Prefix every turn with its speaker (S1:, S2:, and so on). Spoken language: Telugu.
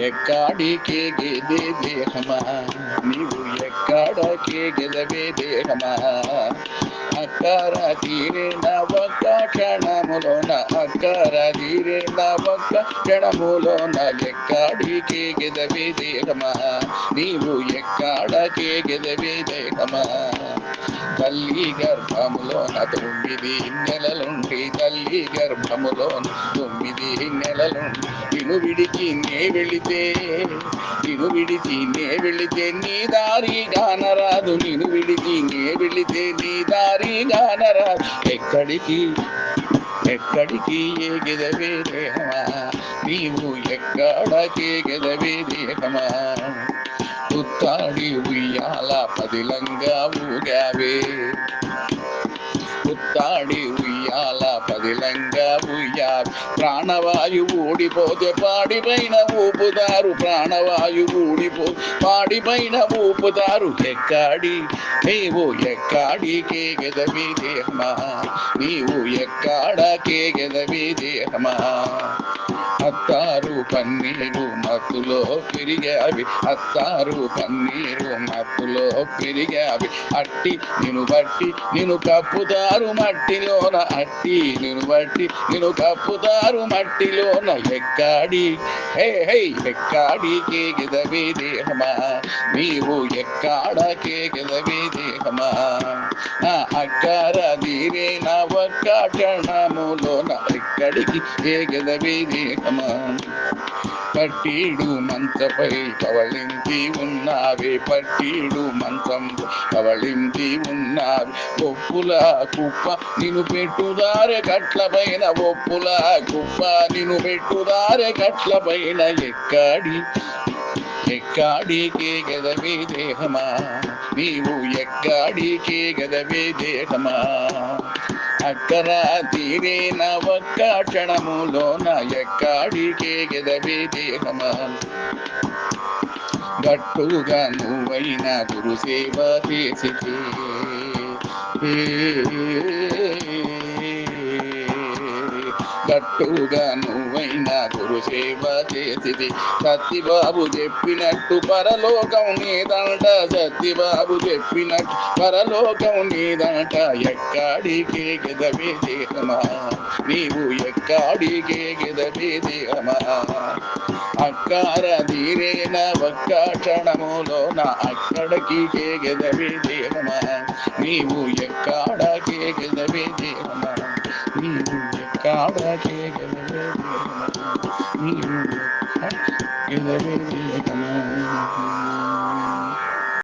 S1: ఎక్కడికి గెదే దేహమా? నీవు ఎక్కడికి గెదవే దేహమా? అక్కర తీరిన ఒక్క క్షణములోన అక్కర తీరిన ఒక్క క్షణములోన ఎక్కడికి గెదవే దేహమా? నీవు ఎక్కడికి గెదవే దేహమా? తల్లి గర్భములోన తొమ్మిది నెలలుండి తల్లి గర్భములోన తొమ్మిది నెలలుండి నిను విడిచి నే వెళితే నిను విడిచి నే వెళితే నీ దారి గానరాదు. నిను విడిచి నే వెళితే నీ దారి గానరాదు. ఎక్కడికి ఎక్కడికి ఎగదవే దేహమా నీవు ఎక్కడకే గెదవే దేహమా పుత్తాడి ఉయ్యాల పదిలంగా ఊగావే. పుత్తాడి ఉయ్యాల పదిలంగా ఉయ్యా ప్రాణవాయు ఊడిపోతే పాడిపైన ఊపుతారు. ప్రాణవాయు ఊడిపో పాడిపైన ఊపుతారు. ఎక్కాడి నీవు ఎక్కాడికే గెదవి దేహమా నీవు ఎక్కాడకే గెదవి దేహమా అత్తారు పన్నీరు మత్తులో పెరిగావి అత్తారు పన్నీరు మత్తులో పెరిగావి అట్టి నిన్ను బట్టి నిన్ను కప్పుతారు మట్టిలోన అట్టి నిన్ను బట్టి నిన్ను కప్పుతారు మట్టిలోన ఎక్కాడి హే హే ఎక్కాడికే గెదవే దేహమా నీవు ఎక్కాడకే గెదవే దేహమా నా అక్కర దీరే నా ఒక్క క్షణములోన ఎక్కడికి ఏ గెదవే పట్టీడు మంచపై కవళించి ఉన్నావే పట్టీడు మంచం కవళించి ఉన్నావి. ఒప్పుల కుప్ప నిన్ను పెట్టుదారె కట్ల పైన ఒప్పుల కుప్ప నిన్ను పెట్టుదారె కట్ల పైన ఎక్కాడి ఎక్కాడికే గదవే దేహమా? నీవు ఎక్కాడికే గదవే దేహమా? అక్కర తీరేన ఒక్క క్షణములోన ఎక్కాడికే గదవే దేహమా గట్టుగా నువ్వైన గురు సేవ చేసితే గట్టుగా నువ్వైనా గురు సేవ చేసిది సత్యబాబు చెప్పినట్టు పరలోకం నీదంట సత్యబాబు చెప్పినట్టు పరలోకం నీదంట. ఎక్కడికే గెదవే దేహమా నీవు ఎక్కడికే గెదవే దేహమా అక్కార తీరేన ఒక్క క్షణములోన అక్కడికి గెదవే దేహమా నీవు ఎక్కడకే గెదవే దేహమా నీవు ఎక్కడకే Thank you.